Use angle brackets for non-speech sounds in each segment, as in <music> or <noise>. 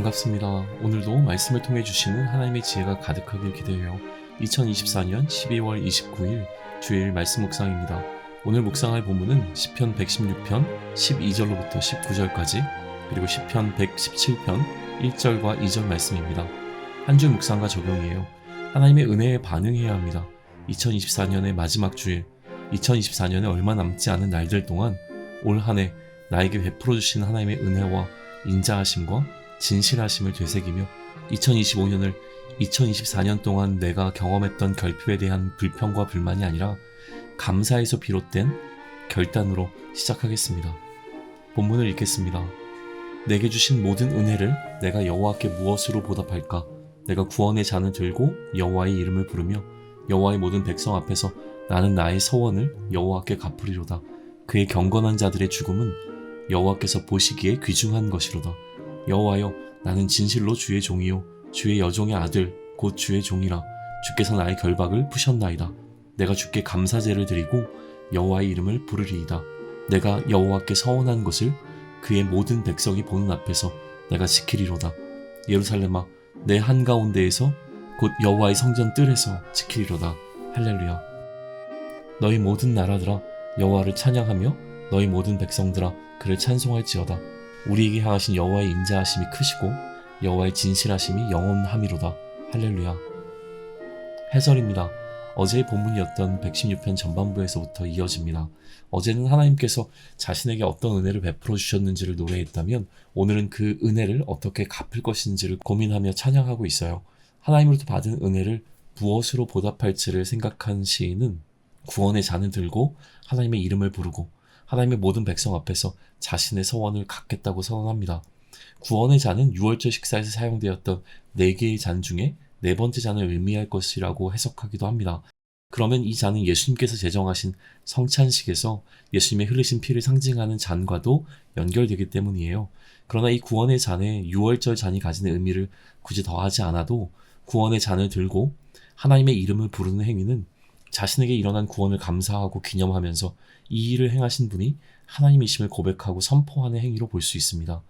반갑습니다. 오늘도 말씀을 통해 주시는 하나님의 지혜가 가득하길 기대해요. 2024년 12월 29일 주일 말씀 묵상입니다. 오늘 묵상할 본문은 시편 116편 12절로부터 19절까지 그리고 시편 117편 1절과 2절 말씀입니다. 한 주 묵상과 적용이에요. 하나님의 은혜에 반응해야 합니다. 2024년의 마지막 주일, 2024년에 얼마 남지 않은 날들 동안 올 한 해 나에게 베풀어 주신 하나님의 은혜와 인자하심과 진실하심을 되새기며 2025년을 2024년 동안 내가 경험했던 결핍에 대한 불평과 불만이 아니라 감사에서 비롯된 결단으로 시작하겠습니다. 본문을 읽겠습니다. 내게 주신 모든 은혜를 내가 여호와께 무엇으로 보답할까? 내가 구원의 잔을 들고 여호와의 이름을 부르며 여호와의 모든 백성 앞에서 나는 나의 서원을 여호와께 갚으리로다. 그의 경건한 자들의 죽음은 여호와께서 보시기에 귀중한 것이로다. 여호와여 나는 진실로 주의 종이요 주의 여종의 아들 곧 주의 종이라 주께서 나의 결박을 푸셨나이다. 내가 주께 감사제를 드리고 여호와의 이름을 부르리이다. 내가 여호와께 서원한 것을 그의 모든 백성이 보는 앞에서 내가 지키리로다. 예루살렘아 내 한가운데에서 곧 여호와의 성전 뜰에서 지키리로다. 할렐루야. 너희 모든 나라들아 여호와를 찬양하며 너희 모든 백성들아 그를 찬송할지어다. 우리에게 향하신 여호와의 인자하심이 크시고 여호와의 진실하심이 영원함이로다. 할렐루야. 해설입니다. 어제의 본문이었던 116편 전반부에서부터 이어집니다. 어제는 하나님께서 자신에게 어떤 은혜를 베풀어 주셨는지를 노래했다면 오늘은 그 은혜를 어떻게 갚을 것인지를 고민하며 찬양하고 있어요. 하나님으로부터 받은 은혜를 무엇으로 보답할지를 생각한 시인은 구원의 잔을 들고 하나님의 이름을 부르고 하나님의 모든 백성 앞에서 자신의 서원을 갖겠다고 선언합니다. 구원의 잔은 6월절 식사에서 사용되었던 네 개의 잔 중에 네 번째 잔을 의미할 것이라고 해석하기도 합니다. 그러면 이 잔은 예수님께서 제정하신 성찬식에서 예수님의 흘리신 피를 상징하는 잔과도 연결되기 때문이에요. 그러나 이 구원의 잔에 6월절 잔이 가지는 의미를 굳이 더하지 않아도 구원의 잔을 들고 하나님의 이름을 부르는 행위는 자신에게 일어난 구원을 감사하고 기념하면서 이 일을 행하신 분이 하나님이심을 고백하고 선포하는 행위로 볼 수 있습니다.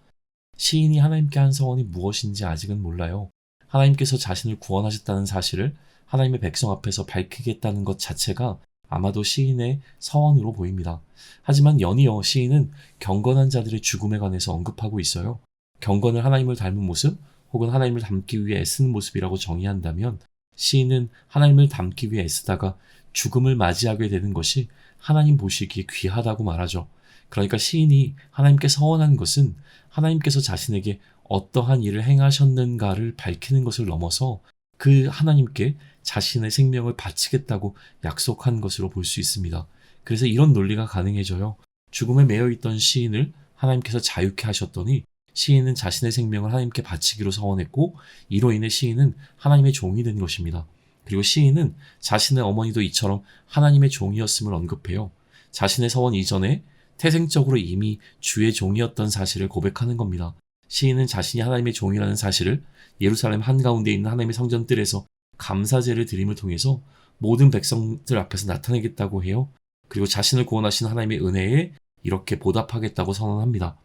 시인이 하나님께 한 서원이 무엇인지 아직은 몰라요. 하나님께서 자신을 구원하셨다는 사실을 하나님의 백성 앞에서 밝히겠다는 것 자체가 아마도 시인의 서원으로 보입니다. 하지만 연이어 시인은 경건한 자들의 죽음에 관해서 언급하고 있어요. 경건을 하나님을 닮은 모습 혹은 하나님을 닮기 위해 애쓰는 모습이라고 정의한다면 시인은 하나님을 닮기 위해 애쓰다가 죽음을 맞이하게 되는 것이 하나님 보시기에 귀하다고 말하죠. 그러니까 시인이 하나님께 서원한 것은 하나님께서 자신에게 어떠한 일을 행하셨는가를 밝히는 것을 넘어서 그 하나님께 자신의 생명을 바치겠다고 약속한 것으로 볼 수 있습니다. 그래서 이런 논리가 가능해져요. 죽음에 매여 있던 시인을 하나님께서 자유케 하셨더니 시인은 자신의 생명을 하나님께 바치기로 서원했고 이로 인해 시인은 하나님의 종이 된 것입니다. 그리고 시인은 자신의 어머니도 이처럼 하나님의 종이었음을 언급해요. 자신의 서원 이전에 태생적으로 이미 주의 종이었던 사실을 고백하는 겁니다. 시인은 자신이 하나님의 종이라는 사실을 예루살렘 한가운데 있는 하나님의 성전들에서 감사제를 드림을 통해서 모든 백성들 앞에서 나타내겠다고 해요. 그리고 자신을 구원하신 하나님의 은혜에 이렇게 보답하겠다고 선언합니다.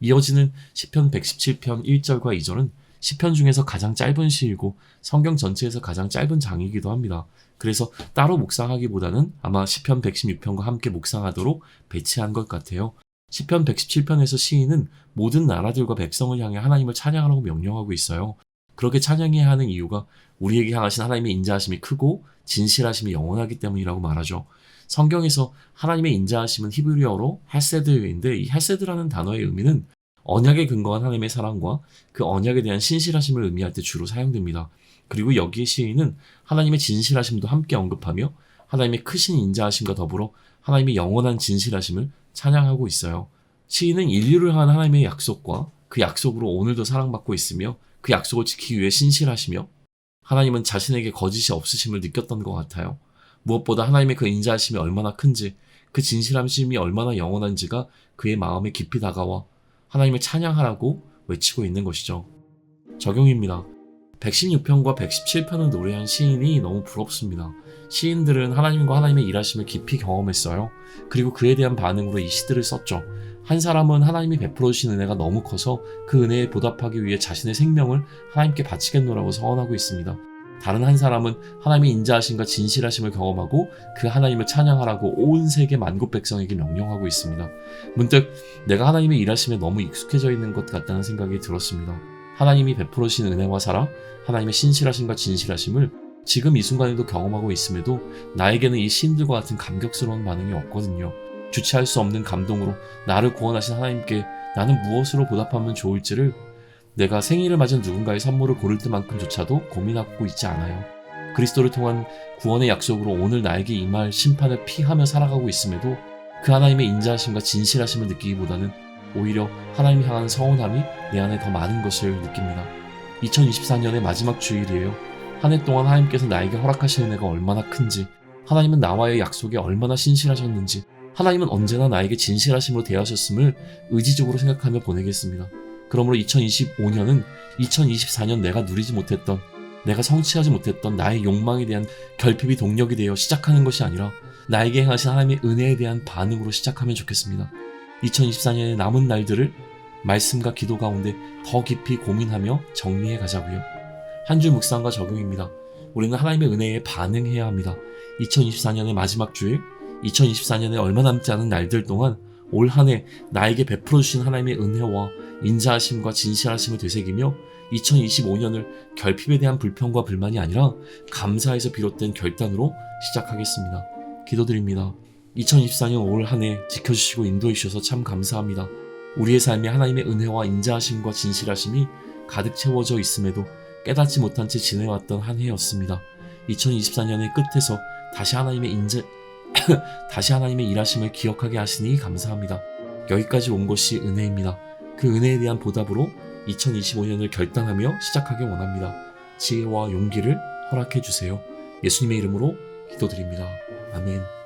이어지는 시편 117편 1절과 2절은 시편 중에서 가장 짧은 시이고 성경 전체에서 가장 짧은 장이기도 합니다. 그래서 따로 묵상하기보다는 아마 시편 116편과 함께 묵상하도록 배치한 것 같아요. 시편 117편에서 시인은 모든 나라들과 백성을 향해 하나님을 찬양하라고 명령하고 있어요. 그렇게 찬양해야 하는 이유가 우리에게 향하신 하나님의 인자하심이 크고 진실하심이 영원하기 때문이라고 말하죠. 성경에서 하나님의 인자하심은 히브리어로 헬세드인데 이 헬세드라는 단어의 의미는 언약에 근거한 하나님의 사랑과 그 언약에 대한 신실하심을 의미할 때 주로 사용됩니다. 그리고 여기에 시인은 하나님의 진실하심도 함께 언급하며 하나님의 크신 인자하심과 더불어 하나님의 영원한 진실하심을 찬양하고 있어요. 시인은 인류를 향한 하나님의 약속과 그 약속으로 오늘도 사랑받고 있으며 그 약속을 지키기 위해 신실하시며 하나님은 자신에게 거짓이 없으심을 느꼈던 것 같아요. 무엇보다 하나님의 그 인자하심이 얼마나 큰지 그 진실함심이 얼마나 영원한지가 그의 마음에 깊이 다가와 하나님을 찬양하라고 외치고 있는 것이죠. 적용입니다. 116편과 117편을 노래한 시인이 너무 부럽습니다. 시인들은 하나님과 하나님의 일하심을 깊이 경험했어요. 그리고 그에 대한 반응으로 이 시들을 썼죠. 한 사람은 하나님이 베풀어 주신 은혜가 너무 커서 그 은혜에 보답하기 위해 자신의 생명을 하나님께 바치겠노라고 서원하고 있습니다. 다른 한 사람은 하나님의 인자하심과 진실하심을 경험하고 그 하나님을 찬양하라고 온 세계 만국 백성에게 명령하고 있습니다. 문득 내가 하나님의 일하심에 너무 익숙해져 있는 것 같다는 생각이 들었습니다. 하나님이 베풀어 주신 은혜와 사랑, 하나님의 신실하심과 진실하심을 지금 이 순간에도 경험하고 있음에도 나에게는 이 시인들과 같은 감격스러운 반응이 없거든요. 주체할 수 없는 감동으로 나를 구원하신 하나님께 나는 무엇으로 보답하면 좋을지를 내가 생일을 맞은 누군가의 선물을 고를 때만큼조차도 고민하고 있지 않아요. 그리스도를 통한 구원의 약속으로 오늘 나에게 임할 심판을 피하며 살아가고 있음에도 그 하나님의 인자하심과 진실하심을 느끼기보다는 오히려 하나님 향한 서운함이 내 안에 더 많은 것을 느낍니다. 2024년의 마지막 주일이에요. 한 해 동안 하나님께서 나에게 허락하신 은혜가 얼마나 큰지, 하나님은 나와의 약속에 얼마나 신실하셨는지, 하나님은 언제나 나에게 진실하심으로 대하셨음을 의지적으로 생각하며 보내겠습니다. 그러므로 2025년은 2024년 내가 누리지 못했던, 내가 성취하지 못했던 나의 욕망에 대한 결핍이 동력이 되어 시작하는 것이 아니라 나에게 행하신 하나님의 은혜에 대한 반응으로 시작하면 좋겠습니다. 2024년의 남은 날들을 말씀과 기도 가운데 더 깊이 고민하며 정리해 가자고요. 한 줄 묵상과 적용입니다. 우리는 하나님의 은혜에 반응해야 합니다. 2024년의 마지막 주일, 2024년에 얼마 남지 않은 날들 동안 올 한 해 나에게 베풀어 주신 하나님의 은혜와 인자하심과 진실하심을 되새기며 2025년을 결핍에 대한 불평과 불만이 아니라 감사에서 비롯된 결단으로 시작하겠습니다. 기도드립니다. 2024년 올 한 해 지켜주시고 인도해 주셔서 참 감사합니다. 우리의 삶에 하나님의 은혜와 인자하심과 진실하심이 가득 채워져 있음에도 깨닫지 못한 채 지내왔던 한 해였습니다. 2024년의 끝에서 다시 하나님의 인자, <laughs> 다시 하나님의 일하심을 기억하게 하시니 감사합니다. 여기까지 온 것이 은혜입니다. 그 은혜에 대한 보답으로 2025년을 결단하며 시작하기 원합니다. 지혜와 용기를 허락해 주세요. 예수님의 이름으로 기도드립니다. 아멘.